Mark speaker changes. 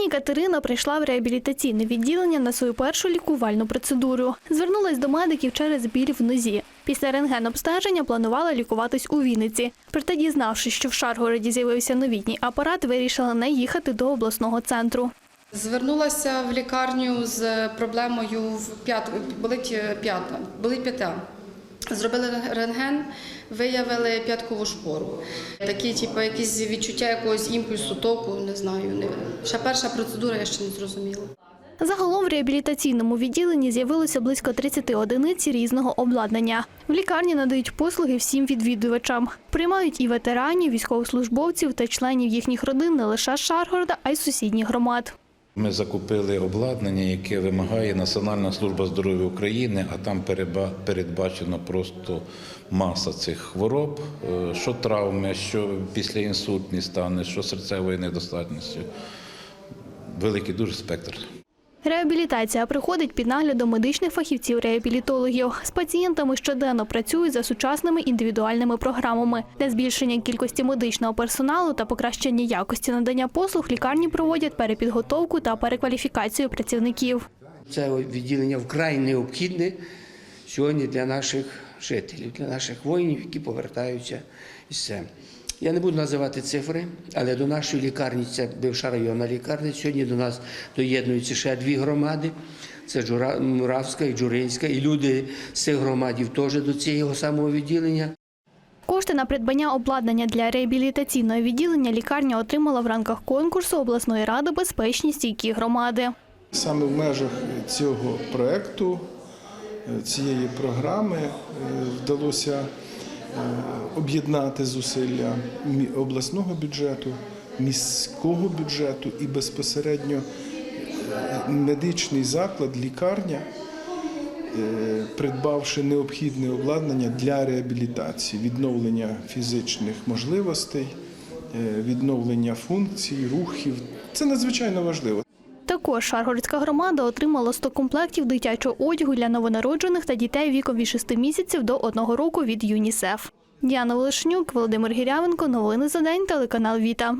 Speaker 1: Пані Катерина прийшла в реабілітаційне відділення на свою першу лікувальну процедуру. Звернулась до медиків через біль в нозі. Після рентген-обстеження планувала лікуватись у Вінниці. Проте, дізнавшись, що в Шаргороді з'явився новітній апарат, вирішила не їхати до обласного центру.
Speaker 2: Звернулася в лікарню з проблемою в п'ят... болить п'ята, болить п'ята. Зробили рентген, виявили п'яткову шпору. Такі, типу, якісь відчуття якогось імпульсу, току, не знаю. Не... Ще перша процедура, я ще не зрозуміла.
Speaker 1: Загалом в реабілітаційному відділенні з'явилося близько 30 одиниць різного обладнання. В лікарні надають послуги всім відвідувачам. Приймають і ветеранів, військовослужбовців та членів їхніх родин не лише з Шаргорода, а й сусідніх громад.
Speaker 3: Ми закупили обладнання, яке вимагає Національна служба здоров'я України, а там передбачено просто маса цих хвороб, е, що травми, що післяінсультні стани, що серцевої недостатності. Великий дуже спектр.
Speaker 1: Реабілітація приходить під наглядом медичних фахівців-реабілітологів. З пацієнтами щоденно працюють за сучасними індивідуальними програмами. Для збільшення кількості медичного персоналу та покращення якості надання послуг лікарні проводять перепідготовку та перекваліфікацію працівників.
Speaker 4: Це відділення вкрай необхідне сьогодні для наших жителів, для наших воїнів, які повертаються із. Я не буду називати цифри, але до нашої лікарні, це бивша районна лікарня, сьогодні до нас доєднуються ще дві громади. Це Муравська і Джуринська, і люди з цих громадів теж до цього самого відділення.
Speaker 1: Кошти на придбання обладнання для реабілітаційного відділення лікарня отримала в рамках конкурсу обласної ради безпечні стійкі громади.
Speaker 5: Саме в межах цього проекту, е, цієї програми е, вдалося об'єднати зусилля обласного бюджету, міського бюджету і безпосередньо е, медичний заклад, лікарня, е, придбавши необхідне обладнання для реабілітації, відновлення фізичних можливостей, е, відновлення функцій, рухів. Це надзвичайно важливо.
Speaker 1: Також Шаргородська громада отримала 100 комплектів дитячого одягу для новонароджених та дітей віком від 6 місяців до 1 року від ЮНІСЕФ. Діана Волошнюк, Володимир Гірявенко. Новини за день. Телеканал Віта.